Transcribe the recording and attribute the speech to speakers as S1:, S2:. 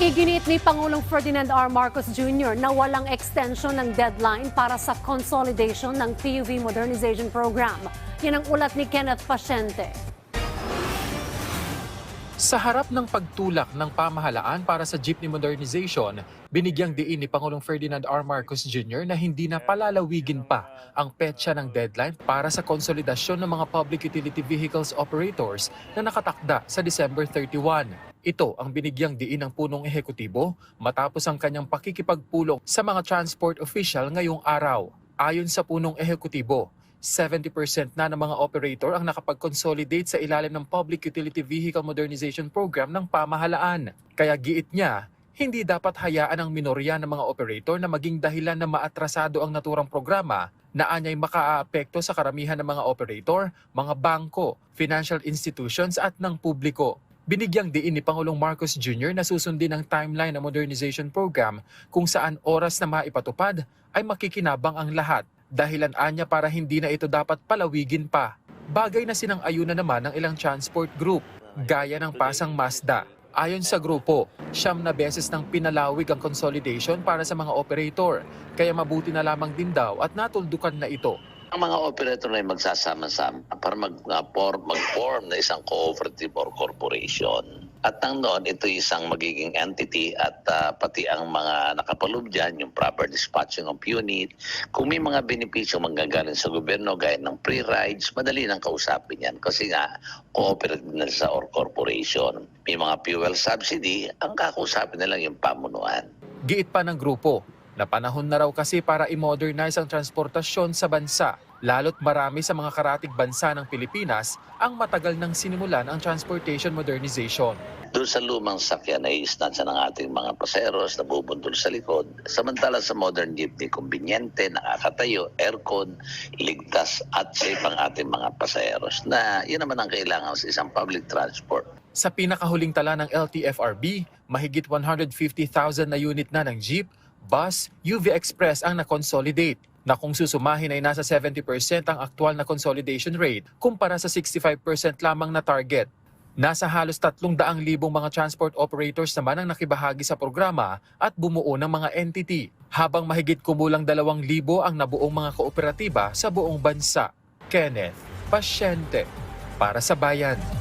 S1: Iginiit ni Pangulong Ferdinand R. Marcos Jr. na walang extension ng deadline para sa consolidation ng PUV Modernization Program. Yan ang ulat ni Kenneth Pasyente.
S2: Sa harap ng pagtulak ng pamahalaan para sa jeepney modernization, binigyang diin ni Pangulong Ferdinand R. Marcos Jr. na hindi na palalawigin pa ang petsa ng deadline para sa konsolidasyon ng mga public utility vehicles operators na nakatakda sa December 31. Ito ang binigyang diin ng punong ehekutibo matapos ang kanyang pakikipagpulong sa mga transport official ngayong araw. Ayon sa punong ehekutibo, 70% na ng mga operator ang nakapag-consolidate sa ilalim ng Public Utility Vehicle Modernization Program ng pamahalaan. Kaya giit niya, hindi dapat hayaan ang minorya ng mga operator na maging dahilan na maatrasado ang naturang programa na anyay makaaapekto sa karamihan ng mga operator, mga bangko, financial institutions at ng publiko. Binigyang diin ni Pangulong Marcos Jr. na susundin ang timeline ng modernization program kung saan oras na maipatupad ay makikinabang ang lahat dahilan anya para hindi na ito dapat palawigin pa. Bagay na sinang-ayunan naman ng ilang transport group, gaya ng Pasang Mazda. Ayon sa grupo, siyam na beses nang pinalawig ang consolidation para sa mga operator, kaya mabuti na lamang din daw at natuldukan na ito.
S3: Ang mga operator na magsasama-sama para mag, for- mag-form na isang cooperative or corporation. At nang noon, ito isang magiging entity at uh, pati ang mga nakapaloob dyan, yung proper dispatching of unit. Kung may mga benepisyo manggagaling sa gobyerno gaya ng free rides, madali nang kausapin yan kasi nga cooperative na sa or corporation. May mga fuel subsidy, ang kakausapin na lang yung pamunuan.
S2: Giit pa ng grupo na panahon na raw kasi para i-modernize ang transportasyon sa bansa. Lalo't marami sa mga karatig bansa ng Pilipinas ang matagal nang sinimulan ang transportation modernization.
S3: Doon sa lumang sakyan ay istansa ng ating mga paseros na bubundol sa likod. Samantala sa modern jeepney, kumbinyente, nakakatayo, aircon, ligtas at safe ang ating mga paseros na yun naman ang kailangan sa isang public transport.
S2: Sa pinakahuling tala ng LTFRB, mahigit 150,000 na unit na ng jeep, bus, UV Express ang na-consolidate na kung susumahin ay nasa 70% ang aktual na consolidation rate kumpara sa 65% lamang na target. Nasa halos 300,000 mga transport operators naman ang nakibahagi sa programa at bumuo ng mga entity, habang mahigit kumulang 2,000 ang nabuong mga kooperatiba sa buong bansa. Kenneth, pasyente para sa bayan.